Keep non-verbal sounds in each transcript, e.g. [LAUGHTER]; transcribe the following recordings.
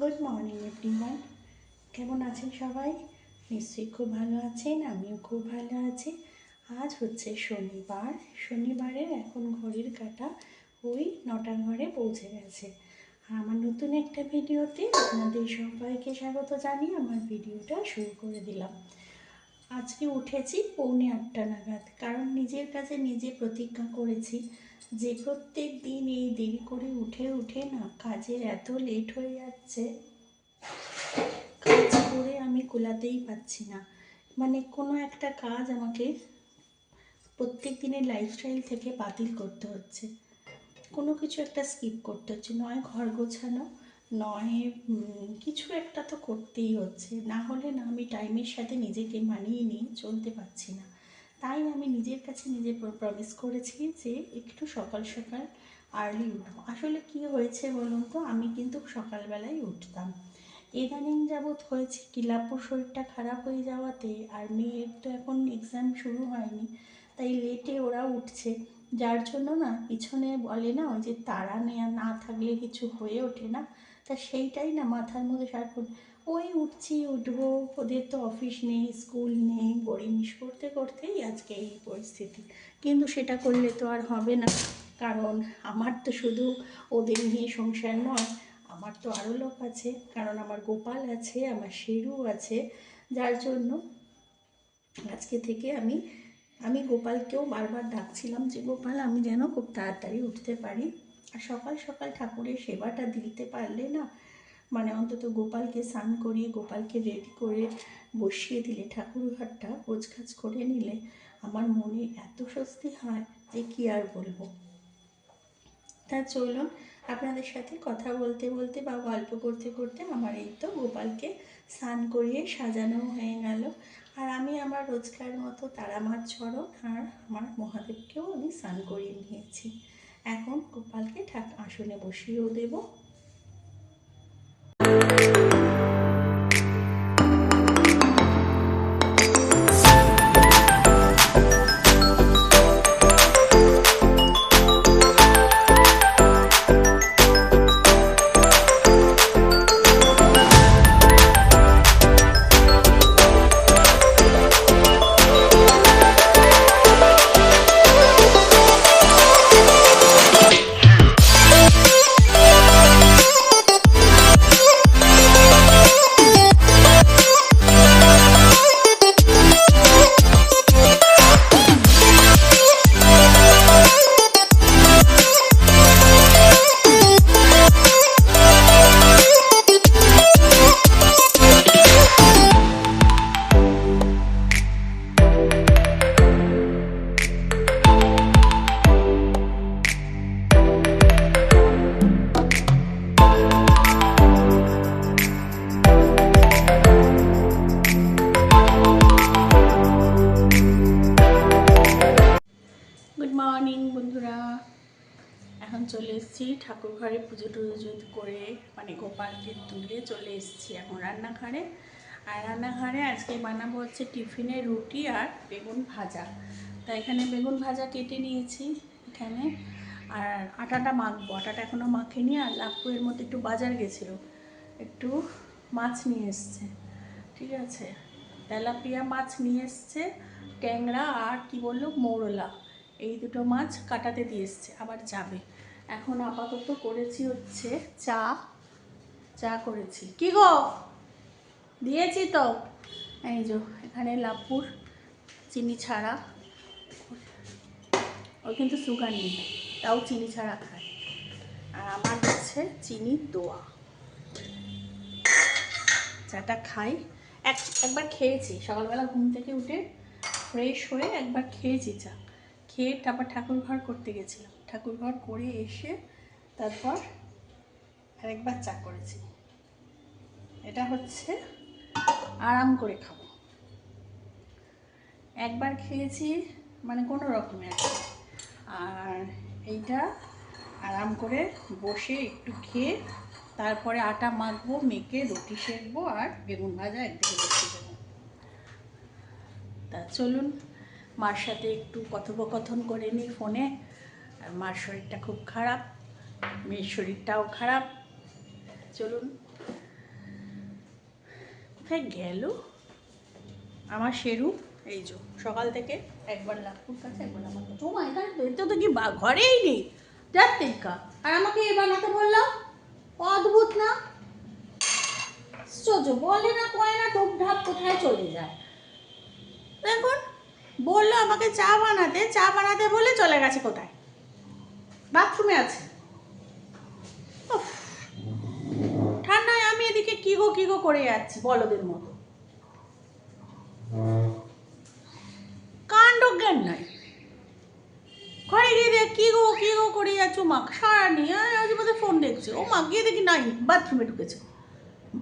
Good morning everyone কেমন আছেন সবাই? নিশ্চয়ই খুব ভালো আছেন, আমিও খুব ভালো আছি। আজ হচ্ছে শনিবার। শনিবারের এখন ঘড়ির কাটা ওই নটার ঘরে পৌঁছে গেছে। আর আমার নতুন একটা ভিডিওতে আপনাদের সবাইকে স্বাগত জানিয়ে আমার ভিডিওটা শুরু করে দিলাম। আজকে উঠেছি পৌনে আটটা নাগাদ, কারণ নিজের কাছে নিজে প্রতিজ্ঞা করেছি। যে প্রত্যেক দিন এই দেরি করে উঠে উঠে না কাজের এত লেট হয়ে যাচ্ছে। কাজ করে আমি কোলাতেই পাচ্ছি না। মানে কোনো একটা কাজ আমাকে প্রত্যেক দিনের লাইফস্টাইল থেকে বাতিল করতে হচ্ছে। কোনো কিছু একটা স্কিপ করতে হচ্ছে। নয় ঘর গোছানো, নয় কিছু একটা তো করতেই হচ্ছে। না হলে না আমি টাইমের সাথে নিজেকে মানিয়ে নিয়ে চলতে পারছি না। তাই আমি নিজের কাছে নিজে প্রমিস করেছি যে একটু সকাল সকাল আর্লি উঠবো। আসলে কি হয়েছে বলুন তো? আমি কিন্তু সকালবেলায় উঠতাম। ইদানিং যাবৎ হয়েছে কি, লাপুর শরীরটা খারাপ হয়ে যাওয়াতে আর মেয়ের তো এখন এক্সাম শুরু হয়নি, তাই লেটে ওরা উঠছে। যার জন্য না, পিছনে বলে না, ওই যে তারা নেয়া না থাকলে কিছু হয়ে ওঠে না। তা সেইটাই না মাথার মধ্যে সারাক্ষণ ওই উঠছি, উঠবো, ওদের তো অফিস নেই স্কুল নেই গড়িমিস করতে করতেই আজকে এই পরিস্থিতি। কিন্তু সেটা করলে তো আর হবে না, কারণ আমার তো শুধু ওদের নিয়ে সংসার নয়, আমার তো আরও লোক আছে, কারণ আমার গোপাল আছে, আমার শেরু আছে, যার জন্য আজকে থেকে আমি আমি গোপালকেও বারবার ডাকছিলাম যে, গোপাল, আমি যেন খুব তাড়াতাড়ি উঠতে পারি। আর সকাল সকাল ঠাকুরের সেবাটা দিতে পারলে না মানে অন্তত গোপালকে স্নান করিয়ে, গোপালকে রেডি করে বসিয়ে দিলে, ঠাকুর ঘরটা গোছগাছ করে নিলে আমার মনে এত স্বস্তি হয় যে কি আর বলব। তা চলুন, আপনাদের সাথে কথা বলতে বলতে বা গল্প করতে করতে আমার এই তো গোপালকে স্নান করিয়ে সাজানো হয়ে গেল। আর আমি আমার রোজকার মতো তারা মাছ আর আমার মহাদেবকেও আমি স্নান করিয়ে নিয়েছি। এখন গোপালকে ঠাক আসনে বসিয়েও দেবো। চলে এসেছি। ঠাকুর ঘরে পুজো টুজো করে মানে গোপালকে তুলে চলে এসেছি এখন রান্নাঘরে। আর রান্নাঘরে আজকে বানাবো হচ্ছে টিফিনে রুটি আর বেগুন ভাজা। তা এখানে বেগুন ভাজা কেটে নিয়েছি এখানে। আর আটাটা মাখবো। আটাটা এখনও মাখিনি আর লাপুয়ের মধ্যে একটু বাজার গেছিল। একটু মাছ নিয়ে এসছে। ঠিক আছে? তেলাপিয়া মাছ নিয়ে এসছে, ট্যাংরা আর কি বলল, মৌরলা। এই দুটো মাছ কাটাতে দিয়ে এসছে। আবার যাবে। এখন আপাতত করেছি হচ্ছে চা চা করেছি। কি গো? দিয়েছি তো। এই যে এখানে লাপুর চিনি ছাড়া। ও কিন্তু সুগার নেই, তাও চিনি ছাড়া খায়। আর আমার হচ্ছে চিনি দোয়া। চাটা খাই। এক, একবার খেয়েছি, সকালবেলা ঘুম থেকে উঠে ফ্রেশ হয়ে একবার খেয়েছি চা। খেয়ে তারপর ঠাকুর ঘর করতে গেছিলাম। ঠাকুর ঘর করে এসে তারপর আরেকবার চা করেছি। এটা হচ্ছে আরাম করে খাব। একবার খেয়েছি মানে কোনো রকমে আর এইটা আরাম করে বসে একটু খেয়ে তারপরে আটা মাখবো, মেখে রুটি সেঁকবো আর বেগুন ভাজা একদিকে বসিয়ে দেবো। তা চলুন, মার সাথে একটু কথোপকথন করে নিই ফোনে। আর মার শরীরটা খুব খারাপ, মেয়ের শরীরটাও খারাপ। চলুন। কোথায় গেল? আমার শেরু, এই যে, সকাল থেকে একবার লাভপুর কাছে, একবার আমার কাছে। মা এখানে তো তো কি ঘরেই নেই। যাচ্ছে কা আর আমাকে এ বানাতে বলল? অদ্ভুত না? আশ্চর্য বলে না, কয় না ঢুপ ঢাপ কোথায় চলে যায়? দেখুন, বলল আমাকে চা বানাতে চা বানাতে বলে চলে গেছে কোথায়? বাথরুমে আছে। ঠান্ডায় আমি এদিকে কি গো কি গো করে যাচ্ছি বলদের মতো। কাণ্ড জ্ঞান নাই। ঘরে গিয়ে দেখ কি গো কি গো করে যাচ্ছ। মা সারা নিয়ে আজ বোধহয় ফোন দেখছে। ও মা, গিয়ে দেখি নাই, বাথরুমে ঢুকেছে।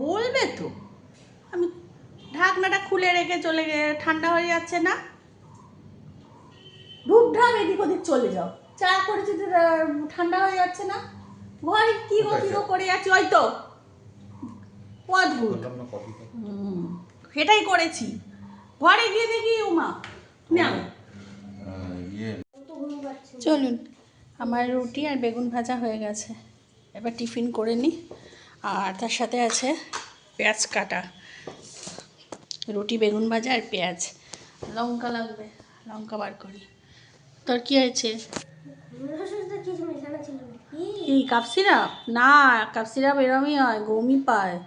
বলবে তো, আমি ঢাকনাটা খুলে রেখে চলে গে ঠান্ডা হয়ে যাচ্ছে না? ঢুকঢাক এদিক ওদিক চলে যাও। চা করেছি তো, ঠান্ডা হয়ে যাচ্ছে না। ঘরে কি গো কি গো করে যাচ্ছি ওই তো। অদ্ভুত। সেটাই করেছি। ঘরে গিয়ে দেখি উমা। না চলুন আমার রুটি আর বেগুন ভাজা হয়ে গেছে। এবার টিফিন করে নিই আর তার সাথে আছে পেঁয়াজ কাটা। রুটি বেগুন ভাজা আর পেঁয়াজ। লঙ্কা লাগবে লঙ্কা বার করি। তোর কী হয়েছে? না এরমই হয় পায়।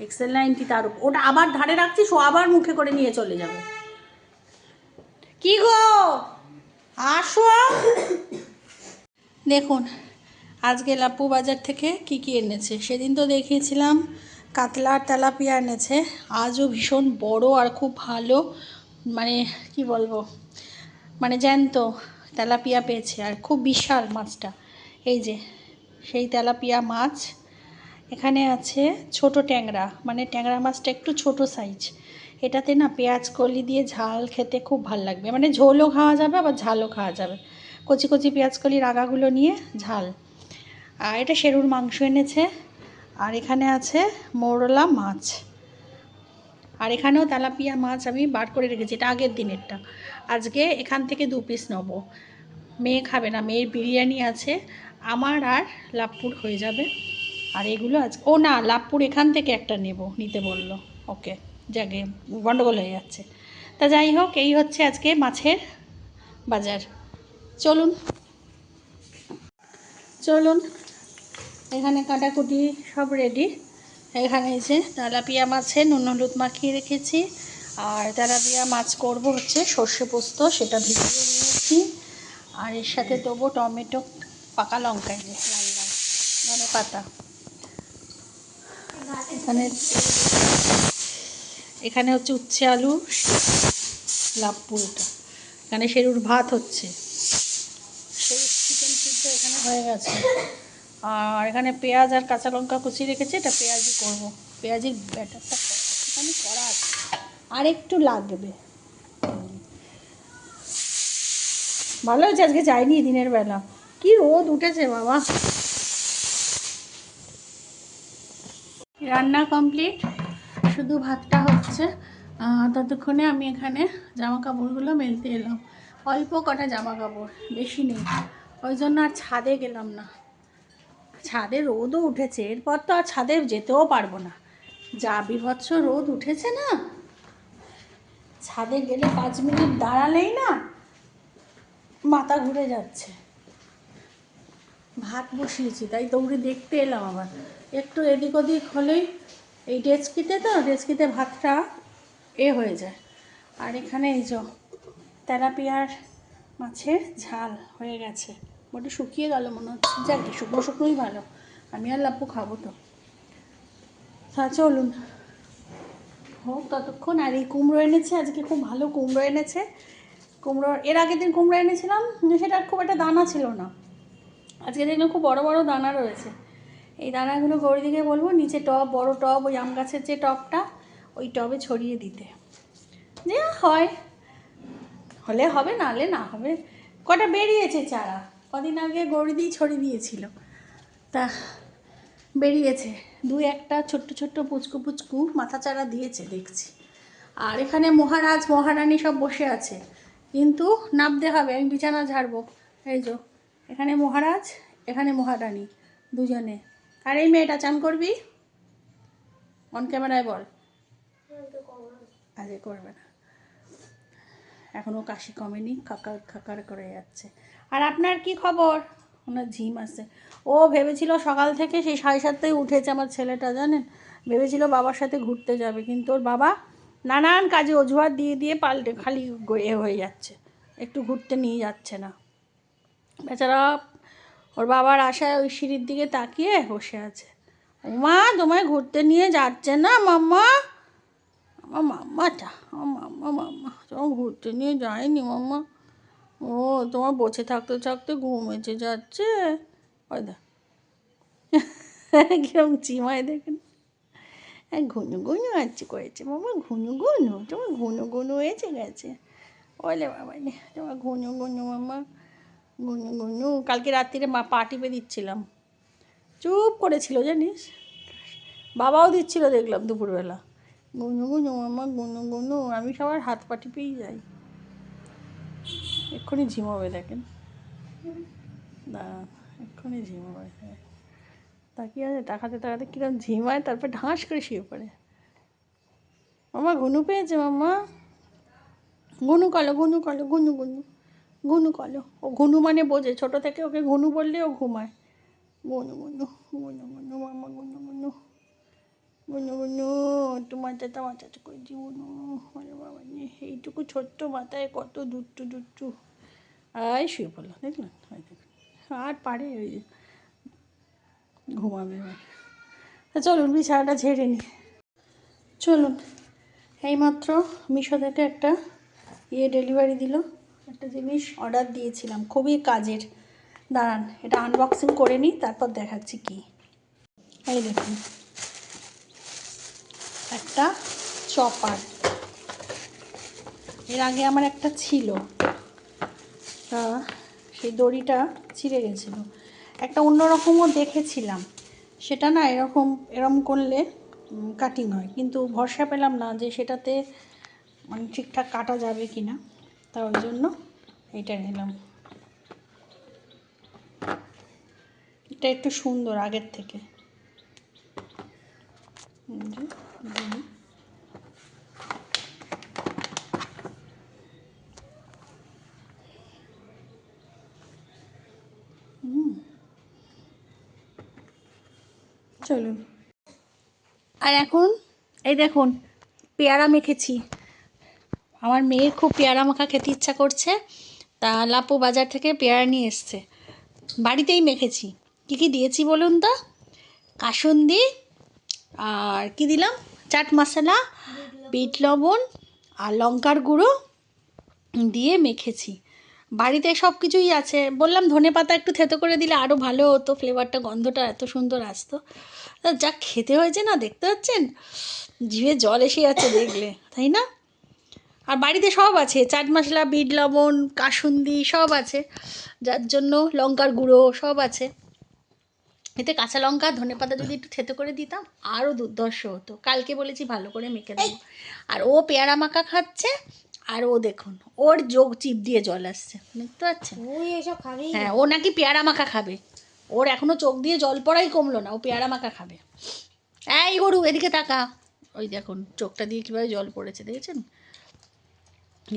এক্সেল তার উপর। ওটা আবার ধারে রাখছিস, ও আবার মুখে করে নিয়ে চলে যাবে। কি গো? আসো। দেখুন, আজকে লাপ্পু বাজার থেকে কি কি এনেছে? সেদিন তো দেখিয়েছিলাম, কাতলা আর তেলাপিয়া এনেছে। আজও ভীষণ বড় আর খুব ভালো মানে কি বলব? মানে জ্যান্ত। তেলাপিয়া পেয়েছে, আর খুব বিশাল মাছটা। এই যে, সেই তেলাপিয়া মাছ। এখানে আছে ছোট ট্যাংরা মানে ট্যাংরা মাছটা একটু ছোট সাইজ এটাতে না পেঁয়াজ, কলি দিয়ে ঝাল খেতে খুব ভালো লাগবে। মানে ঝোলও খাওয়া যাবে, আবার ঝালও খাওয়া যাবে। কচি কচি পেঁয়াজ কলির আগাগুলো নিয়ে ঝাল। আর এটা সেরুর মাংস এনেছে। আর এখানে আছে মোরলা মাছ। আর এখানেও তেলাপিয়া মাছ আমি বার করে রেখেছি, এটা আগের দিনেরটা। আজকে এখান থেকে দু পিস নেব। মেয়ে খাবে না, মেয়ের বিরিয়ানি আছে, আমার আর লাভপুর হয়ে যাবে। আর এগুলো আজ, ও না লাভপুর এখান থেকে একটা নেব, নিতে বলল। ওকে যাকে গন্ডগোল হয়ে যাচ্ছে। তা যাই হোক, এই হচ্ছে আজকে মাছের বাজার। চলুন। চলুন, এখানে কাটাকুটি সব রেডি এখানে এসে তেলাপিয়া মাছে নুন হলুদ মাখিয়ে রেখেছি। আর তেলাপিয়া মাছ করব হচ্ছে সর্ষে পোস্ত, সেটা ভিজিয়ে নিয়েছি। আর এর সাথে দেবো টমেটো, পাকা লঙ্কা যে লাল লাল, ধনে পাতা। এখানে এখানে হচ্ছে উচ্ছে আলু লাভ পুরোটা এখানে সেরুর ভাত হচ্ছে। সেই চিকেন সিদ্ধ এখানে হয়ে গেছে। আর এখানে পেঁয়াজ আর কাঁচা লঙ্কা কুচি রেখেছি, এটা পেঁয়াজি করব। পেঁয়াজির ব্যাটারটা একটুখানি করা আছে। আর একটু লাগবে। ভালো হয়েছে, আজকে যাইনি দিনের বেলা। কি রোদ উঠেছে, বাবা। রান্না কমপ্লিট, শুধু ভাতটা হচ্ছে। ততক্ষণে আমি এখানে জামা কাপড়গুলো মেলতে এলাম। অল্প কটা জামা কাপড় বেশি নেই। ওই জন্য আর ছাদে গেলাম না। ছাদে রোদও উঠেছে, এরপর তো আর ছাদে যেতেও পারব না। যা বিভৎস রোদ উঠেছে না? ছাদে গেলে পাঁচ মিনিট দাঁড়ালেই না মাথা ঘুরে যাচ্ছে। ভাত বসিয়েছি, তাই দৌড়ে দেখতে এলাম আবার। একটু এদিক ওদিক হলেই এই ডেচকিতে তো ডেচকিতে ভাতটা এ হয়ে যায়। আর এখানে এই যে তেলাপিয়ার মাছের ঝাল হয়ে গেছে। বড্ড শুকিয়ে গেল মনে হচ্ছে। যাক শুকনো শুকনোই ভালো। আমি আর লাপ্পু খাব তো। তা চলুন। হোক, ততক্ষণ। আর এই কুমড়ো এনেছে, আজকে খুব ভালো কুমড়ো এনেছে। কুমড়ো, এর আগের দিন কুমড়ো এনেছিলাম, সেটা খুব একটা দানা ছিল না। আজকে দেখলাম খুব বড় বড় দানা রয়েছে। এই দানাগুলো গৌরীদিকে বলব, নিচে টব, বড় টব, ওই আম গাছের যে টবটা, ওই টবে ছড়িয়ে দিতে। যে হয়। হলে হবে না হলে না হবে। কটা বেরিয়েছে চারা? কদিন আগে গৌরীদি ছড়িয়ে দিয়েছিল। তা বেরিয়েছে। দু একটা ছোট্ট ছোট্ট পুচকু পুচকু মাথা চারা দিয়েছে, দেখছি। আর এখানে মহারাজ, মহারানী সব বসে আছে। কিন্তু নামতে হবে, আমি বিছানা ঝাড়বো। এই যো, এখানে মহারাজ, এখানে মহারানী দুজনে। আর এই মেয়েটা, চান করবি? অন ক্যামেরায় বল। আজকে করবে না। এখনও কাশি কমেনি, কাকার খাকার করে যাচ্ছে। আর আপনার কি খবর? ওনার ঝিম আছে। ও ভেবেছিল সকাল থেকে সেই সাড়ে সাতটায় উঠেছে আমার ছেলেটা, জানেন? ভেবেছিল বাবার সাথে ঘুরতে যাবে, কিন্তু ওর বাবা নানান কাজে অজুহাত দিয়ে দিয়ে পাল্টে খালি এ হয়ে যাচ্ছে। একটু ঘুরতে নিয়ে যাচ্ছে না। বেচারা ওর বাবার আশায় ওই সিঁড়ির দিকে তাকিয়ে বসে আছে। মা তোমায় ঘুরতে নিয়ে যাচ্ছে না মাম্মা? আমার মাম্মাটা, আমার মাম্মা মাম্মা তোমার ঘুরতে নিয়ে যায়নি মাম্মা। ও, তোমার বসে থাকতে থাকতে ঘুম এসে যাচ্ছে। দেখ। কিরম চিমায় দেখেন। হ্যাঁ ঘুনু ঘুনু আছে করেছে। বাবা, ঘুনু ঘুনু, তোমার ঘুনু ঘুনু হয়েছে গেছে। ওলে বাবা তোমার ঘুনু ঘুনু মামা, ঘুনু ঘুনু। কালকে রাত্রিরে মা পা টিপে দিচ্ছিলাম। চুপ করেছিল জানিস। বাবাও দিচ্ছিল দেখলাম দুপুরবেলা। গুনু গুনু মামা গুনু গুনু আমি সবার হাত পা টিপেই যাই। এক্ষুনি ঝিমাবে দেখেন। না, এক্ষুনি ঝিমাবে হ্যাঁ। তাকিয়ে আছে, তাকাতে তাকাতে কিরম ঝিমায় তারপর ঢাস করে শুয়ে পড়ে। মামা, ঘুনু পেয়েছে, মামা? ঘুনু কলো ঘুনু কলো, ঘুনু ঘুনু ঘুনু কলো। ও ঘুনু মানে বোঝে, ছোটো থেকে ওকে ঘুনু বললে ও ঘুমায়। গুনু গুনু গুনু গুনু মামা গুনু গুনু গুনু গুনু একটু মাথাটা মাথাটা করে দি গুনু আরে বাবা এইটুকু ছোট্ট মাথায় কত দুট্টু দুট্টু। আয়, শুয়ে পড়ল দেখলেন আর পারে ওই ঘুমাবে এবার। চলুন, বিছানাটা ঝেড়ে নি। চলুন, এইমাত্র মিশো থেকে একটা ইয়ে ডেলিভারি দিল। একটা জিনিস অর্ডার দিয়েছিলাম, খুবই কাজের। দাঁড়ান, এটা আনবক্সিং করে নিই তারপর দেখাচ্ছি কি। এই দেখুন। একটা চপার। এর আগে আমার একটা ছিল। তা সেই দড়িটা ছিঁড়ে গেছিল। একটা অন্যরকমও দেখেছিলাম। সেটা না এরকম, এরম করলে কাটিং হয়। কিন্তু ভরসা পেলাম না যে সেটাতে মানে ঠিকঠাক কাটা যাবে কি না তা ওই জন্য এটা নিলাম। এটা একটু সুন্দর আগের থেকে। চলুন। আর এখন? এই দেখুন পেয়ারা মেখেছি। আমার মেয়ের খুব পেয়ারা মাখা খেতে ইচ্ছা করছে। তা লাপু বাজার থেকে পেয়ারা নিয়ে এসছে। বাড়িতেই মেখেছি। কী কী দিয়েছি বলুন তো? কাসুন্দি আর কি দিলাম? চাট মশলা, বিট লবণ আর লঙ্কার গুঁড়ো দিয়ে মেখেছি। বাড়িতে সব কিছুই আছে। বললাম ধনে পাতা একটু থেতো করে দিলে আরও ভালো হতো, ফ্লেভারটা, গন্ধটা এত সুন্দর আসতো। যা খেতে হয়েছে না, দেখতে পাচ্ছেন? জিভে জল এসে যাচ্ছে দেখলে, তাই না? আর বাড়িতে সব আছে। চাট মশলা, বিট লবণ, কাসুন্দি সব আছে। যার জন্য লঙ্কার গুঁড়ো সব আছে। এতে কাঁচা লঙ্কা ধনে পাতা যদি একটু থেতো করে দিতাম আরও দুর্ধর্ষ হতো। কালকে বলেছি ভালো করে মেখে দেবো আর ও পেয়ারা মাখা খাচ্ছে আর ও দেখুন ওর যোগ চিপ দিয়ে জল আসছে। তুই এসব হ্যাঁ ও নাকি পেয়ারা মাখা খাবে। ওর এখনও চোখ দিয়ে জল পড়াই কমলো না ও পেয়ারা মাখা খাবে। এই গরু এদিকে তাকা। ওই দেখুন চোখটা দিয়ে কীভাবে জল পড়েছে দেখেছেন?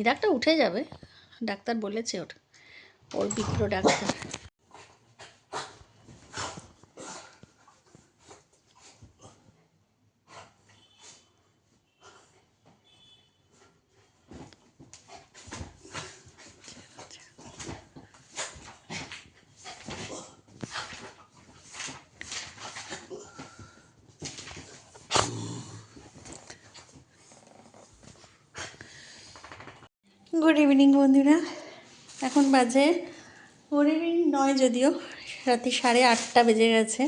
দাগটা উঠে যাবে ডাক্তার বলেছে ওর। ওর বিপ্র ডাক্তার। গুড ইভিনিং বন্ধুরা। এখন বাজে গুড ইভিনিং নয় যদিও, রাতে সাড়ে আটটা বেজে গেছে।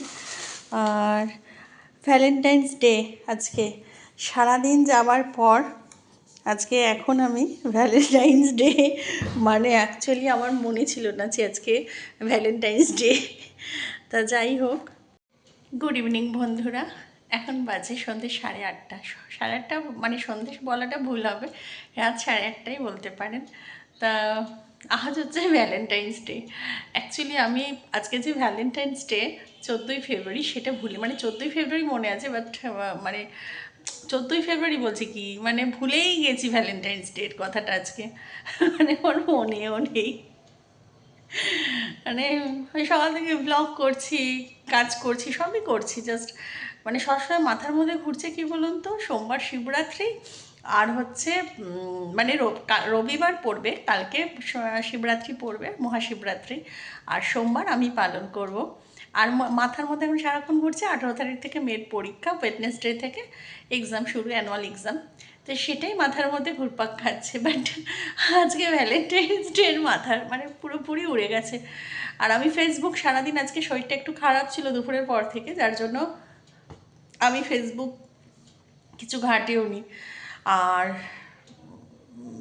আর ভ্যালেন্টাইন্স ডে আজকে, সারাদিন যাওয়ার পর আজকে এখন আমি ভ্যালেন্টাইন্স ডে মানে অ্যাকচুয়ালি আমার মনে ছিল না যে আজকে ভ্যালেন্টাইন্স ডে তা যাই হোক গুড ইভিনিং বন্ধুরা। এখন বাজে সন্ধ্যে সাড়ে আটটা। সাড়ে আটটা মানে সন্ধ্যে বলাটা ভুল হবে। রাত সাড়ে আটটাই বলতে পারেন। তা আজ হচ্ছে ভ্যালেন্টাইন্স ডে অ্যাকচুয়ালি আমি আজকে যে ভ্যালেন্টাইন্স ডে চোদ্দোই ফেব্রুয়ারি সেটা ভুলি মানে চোদ্দোই ফেব্রুয়ারি মনে আছে বাট মানে চোদ্দোই ফেব্রুয়ারি বলছি কি? মানে ভুলেই গেছি ভ্যালেন্টাইন্স ডের কথাটা আজকে। মানে ওর মনেও নেই। মানে সকাল থেকে ব্লগ করছি, কাজ করছি, সবই করছি জাস্ট মানে সবসময় মাথার মধ্যে ঘুরছে কি বলুন তো? সোমবার শিবরাত্রি আর হচ্ছে মানে রবিবার পড়বে, কালকে শিবরাত্রি পড়বে, মহাশিবরাত্রি। আর সোমবার আমি পালন করব। আর মাথার মধ্যে এখন সারাক্ষণ ঘুরছে, আঠারো তারিখ থেকে মেয়ের পরীক্ষা ওয়েডনেসডে থেকে এক্সাম শুরু অ্যানুয়াল এক্সাম তো সেটাই মাথার মধ্যে ঘুরপাক খাচ্ছে বাট আজকে ভ্যালেন্টাইন্স ডের মাথার মানে পুরোপুরি উড়ে গেছে। আর আমি ফেসবুক সারাদিন আজকে শরীরটা একটু খারাপ ছিল দুপুরের পর থেকে, যার জন্য আমি ফেসবুক কিছু ঘাটেও নি। আর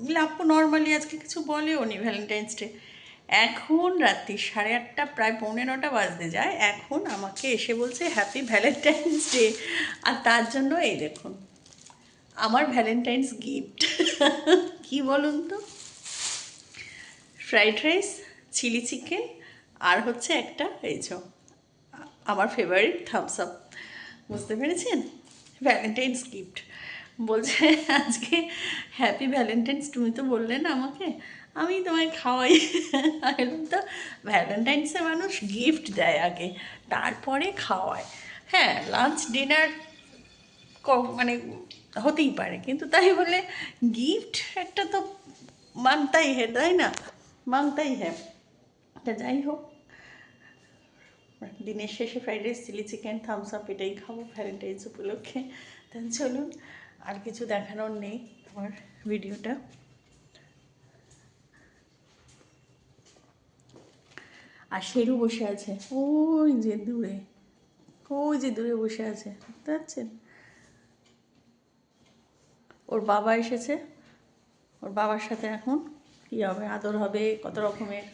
লাপ্পু নর্মালি আজকে কিছু বলেও নি ভ্যালেন্টাইন্স ডে এখন রাত্রি সাড়ে আটটা, প্রায় পৌনে নটা বাজতে যায়। এখন আমাকে এসে বলছে হ্যাপি ভ্যালেন্টাইন্স ডে আর তার জন্য এই দেখুন, আমার ভ্যালেন্টাইন্স গিফট [LAUGHS] কি বলুন তো? ফ্রাইড রাইস চিলি চিকেন আর হচ্ছে একটা, এই আমার ফেভারিট থামস আপ বুঝতে পেরেছেন? ভ্যালেন্টাইন্স গিফট বলছে, আজকে হ্যাপি ভ্যালেন্টাইন্স তুমি তো বললে না আমাকে। আমি তোমায় খাওয়াই। বললাম তো ভ্যালেন্টাইন্সে মানুষ গিফট দেয় আগে, তারপরে খাওয়ায়। হ্যাঁ লাঞ্চ ডিনার ক মানে হতেই পারে, কিন্তু তাই বলে গিফট একটা তো মানতাই হ্যাঁ তাই না? মানতাই হ্যাঁ তা যাই হোক। দিনের শেষে fried rice chilli chicken Thums Up এটাই খাব ভ্যালেন্টাইন্স উপলক্ষে। তাহলে চলুন, আর কিছু দেখানোর নেই আমার ভিডিওটা। আর শেরু বসে আছে। ওই যে দূরে। ওই যে দূরে বসে আছে। বুঝতে পারছেন ওর বাবা এসেছে। ওর বাবার সাথে এখন কী হবে? আদর হবে? কত রকমের?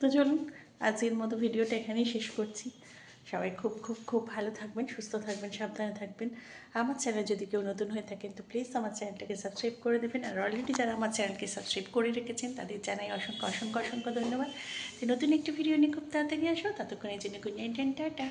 তো চলুন আজকের মতো ভিডিওটা এখানেই শেষ করছি। সবাই খুব খুব খুব ভালো থাকবেন, সুস্থ থাকবেন, সাবধানে থাকবেন। আমার চ্যানেল যদি কেউ নতুন হয়ে থাকেন, তো প্লিজ আমার চ্যানেলটাকে সাবস্ক্রাইব করে দেবেন। আর অলরেডি যারা আমার চ্যানেলকে সাবস্ক্রাইব করে রেখেছেন, তাদের জানাই অসংখ্য অসংখ্য অসংখ্য ধন্যবাদ। যে নতুন একটি ভিডিও নিয়ে খুব তাড়াতাড়ি আসো। ততক্ষণের জন্য গুড নাইট টাটা